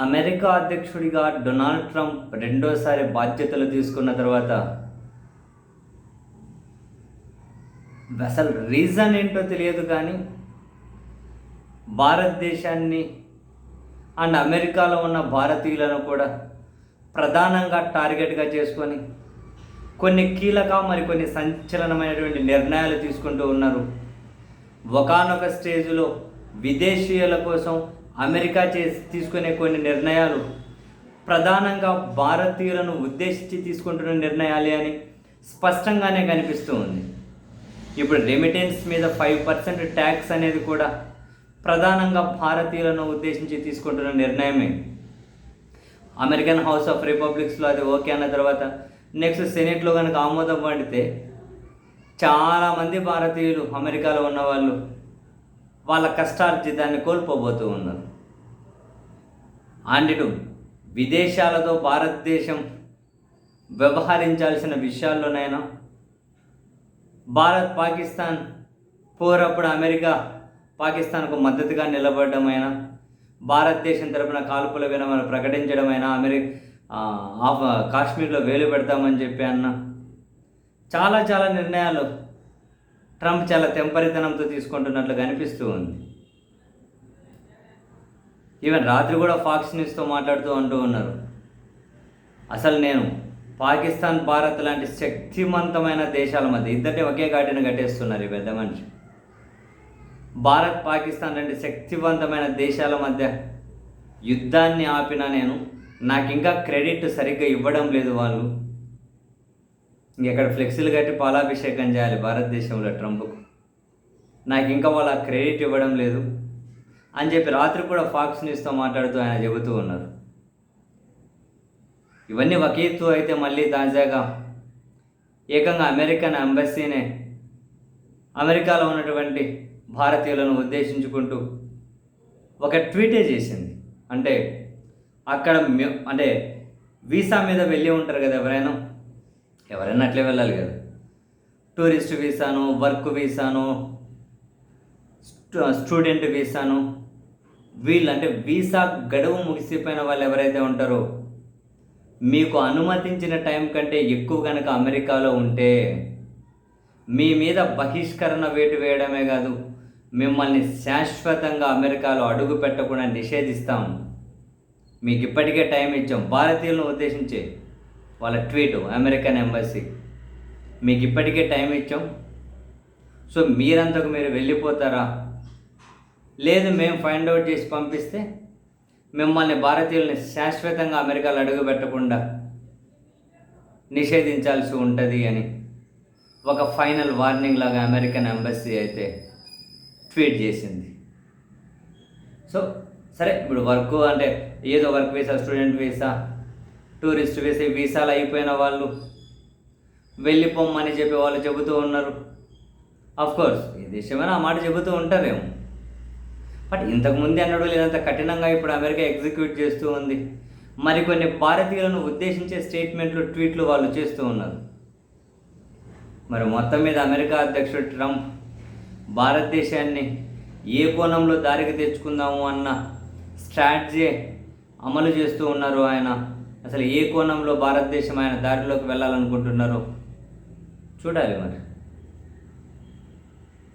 America అధ్యక్షుడిగా Donald Trump రెండోసారి బాధ్యతలు తీసుకున్న తర్వాత అసలు రీజన్ ఏంటో తెలియదు కానీ భారతదేశాన్ని అండ్ అమెరికాలో ఉన్న భారతీయులను కూడా ప్రధానంగా టార్గెట్గా చేసుకొని కొన్ని కీలక మరి కొన్ని సంచలనమైనటువంటి నిర్ణయాలు తీసుకుంటూ ఉన్నారు. ఒకానొక స్టేజ్లో విదేశీయుల కోసం అమెరికా చేసి తీసుకునే కొన్ని నిర్ణయాలు ప్రధానంగా భారతీయులను ఉద్దేశించి తీసుకుంటున్న నిర్ణయాలే అని స్పష్టంగానే కనిపిస్తూ ఉంది. ఇప్పుడు రెమిటెన్స్ మీద ఫైవ్ పర్సెంట్ ట్యాక్స్ అనేది కూడా ప్రధానంగా భారతీయులను ఉద్దేశించి తీసుకుంటున్న నిర్ణయమే. అమెరికన్ హౌస్ ఆఫ్ రిపబ్లిక్స్లో అది ఓకే అన్న తర్వాత నెక్స్ట్ సెనెట్లో కనుక ఆమోదం పడితే చాలామంది భారతీయులు అమెరికాలో ఉన్న వాళ్ళు వాళ్ళ కష్టార్జితాన్ని కోల్పోబోతూ ఉన్నారు. ఆండిడు విదేశాలతో భారతదేశం వ్యవహరించాల్సిన విషయాల్లోనైనా భారత్ పాకిస్తాన్ పోరప్పుడు అమెరికా పాకిస్తాన్కు మద్దతుగా నిలబడమైనా భారతదేశం తరపున కాల్పుల విరమణ ప్రకటించడమైనా అమెరికా ఆఫ్ కాశ్మీర్లో వేలు పెడతామని చెప్పి అన్న చాలా చాలా నిర్ణయాలు ట్రంప్ చాలా తెంపరితనంతో తీసుకుంటున్నట్లు కనిపిస్తూ ఉంది. ఈవెన్ రాత్రి కూడా ఫాక్స్ న్యూస్తో మాట్లాడుతూ అంటూ ఉన్నారు. అసలు నేను పాకిస్తాన్ భారత్ లాంటి శక్తివంతమైన దేశాల మధ్య ఇద్దరిని ఒకే ఘాటిని కట్టేస్తున్నారు ఈ పెద్ద మనిషి. భారత్ పాకిస్తాన్ లాంటి శక్తివంతమైన దేశాల మధ్య యుద్ధాన్ని ఆపిన నేను నాకు ఇంకా క్రెడిట్ సరిగ్గా ఇవ్వడం లేదు వాళ్ళు. ఇంకెక్కడ ఫ్లెక్సీలు కట్టి పాలాభిషేకం చేయాలి భారతదేశంలో ట్రంప్కు. నాకు ఇంకా వాళ్ళ క్రెడిట్ ఇవ్వడం లేదు. అని చెప్పి రాత్రి కూడా ఫాక్స్ న్యూస్తో మాట్లాడుతూ ఆయన చెబుతూ ఉన్నారు. ఇవన్నీ వకీల్తో అయితే మళ్ళీ తాజాగా ఏకంగా అమెరికన్ అంబసీనే అమెరికాలో ఉన్నటువంటి భారతీయులను ఉద్దేశించుకుంటూ ఒక ట్వీటే చేసింది. అంటే అక్కడ అంటే వీసా మీద వెళ్ళి ఉంటారు కదా ఎవరైనా? ఎవరైనా అట్లే వెళ్ళాలి కదా. టూరిస్ట్ వీసాను వర్క్ వీసాను స్టూడెంట్ వీసాను వీళ్ళు అంటే వీసా గడువు ముగిసిపోయిన వాళ్ళు ఎవరైతే ఉంటారో మీకు అనుమతించిన టైం కంటే ఎక్కువ కనుక అమెరికాలో ఉంటే మీ మీద బహిష్కరణ వేటు వేయడమే కాదు మిమ్మల్ని శాశ్వతంగా అమెరికాలో అడుగు పెట్టకుండా నిషేధిస్తాం. మీకు ఇప్పటికే టైం ఇచ్చాం. భారతీయులను ఉద్దేశించి వాళ్ళ ట్వీట్ అమెరికన్ ఎంబసీ. మీకు ఇప్పటికే టైం ఇచ్చాం. సో మీరంతకు మీరు వెళ్ళిపోతారా? లేదు మేము ఫైండ్ అవుట్ చేసి పంపిస్తే మిమ్మల్ని భారతీయుల్ని శాశ్వతంగా అమెరికాలో అడుగుపెట్టకుండా నిషేధించాల్సి ఉంటుంది అని ఒక ఫైనల్ వార్నింగ్ లాగా అమెరికన్ ఎంబసీ అయితే ట్వీట్ చేసింది. సో సరే ఇప్పుడు వర్క్ అంటే ఏదో work visa student visa tourist visa వీసాలు అయిపోయిన వాళ్ళు వెళ్ళిపోమ్మని చెప్పి వాళ్ళు చెబుతూ ఉన్నారు. అఫ్కోర్స్ ఈ దేశమైనా ఆ మాట చెబుతూ ఉంటారేమో. బట్ ఇంతకుముందే అన్నాడు లేదంత కఠినంగా ఇప్పుడు అమెరికా ఎగ్జిక్యూట్ చేస్తూ ఉంది. మరికొన్ని భారతీయులను ఉద్దేశించే స్టేట్మెంట్లు ట్వీట్లు వాళ్ళు చేస్తూ ఉన్నారు. మరి మొత్తం మీద అమెరికా అధ్యక్షుడు ట్రంప్ భారతదేశాన్ని ఏ కోణంలో దారికి తెచ్చుకుందాము అన్న స్ట్రాటజీ అమలు చేస్తూ ఉన్నారు ఆయన. అసలు ఏ కోణంలో భారతదేశం ఆయన దారిలోకి వెళ్ళాలనుకుంటున్నారో చూడాలి మరి.